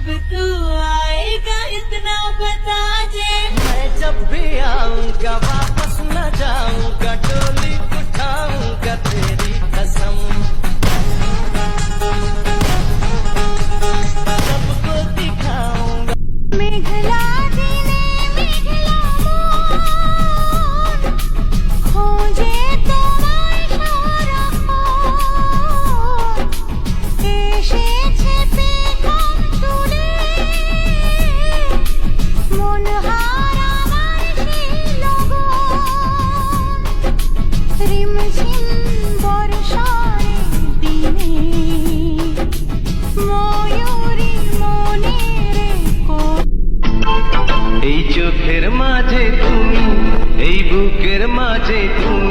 जब तू आएगा इतना बता दे। मैं जब भी आऊँगा वापस न जाऊँगा डोली। এই চোখের মাঝে তুমি এই বুকের মাঝে তুমি।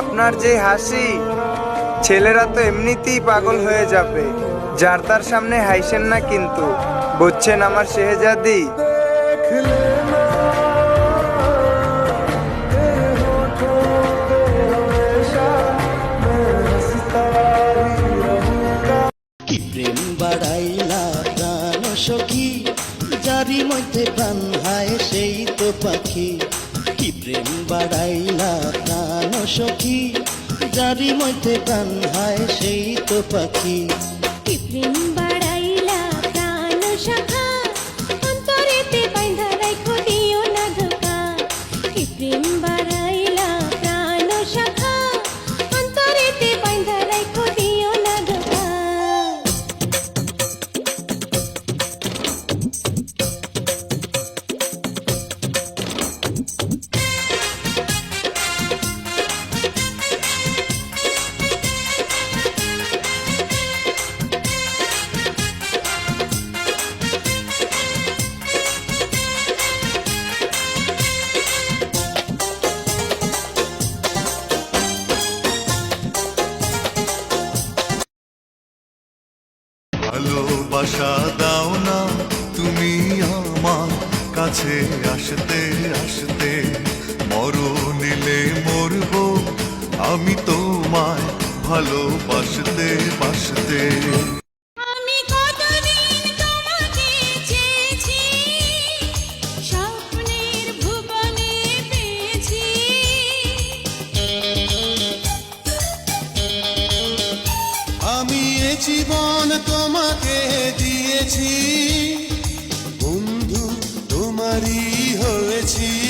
আপনার যে হাসি, ছেলেরা তো এমনিতেই পাগল হয়ে যাবে। যার তার সামনে হাইসেন না কিন্তু। বুঝছেন আমার শেহজাদি? সখী? যারি মধ্যে প্রাণ হায় সেই তো পাখি। কি প্রেম বাড়াইলা সখী যারি মধ্যে প্রাণ হয় সেই তো পাখি। ভালোবাসা দাও না তুমি আমার কাছে আসতে আসতে। মর নিলে মরব আমি তোমায় ভালোবাসতে বাসতে। আমি জীবন তোমাকে দিয়েছি। বন্ধু তোমারই হয়েছি।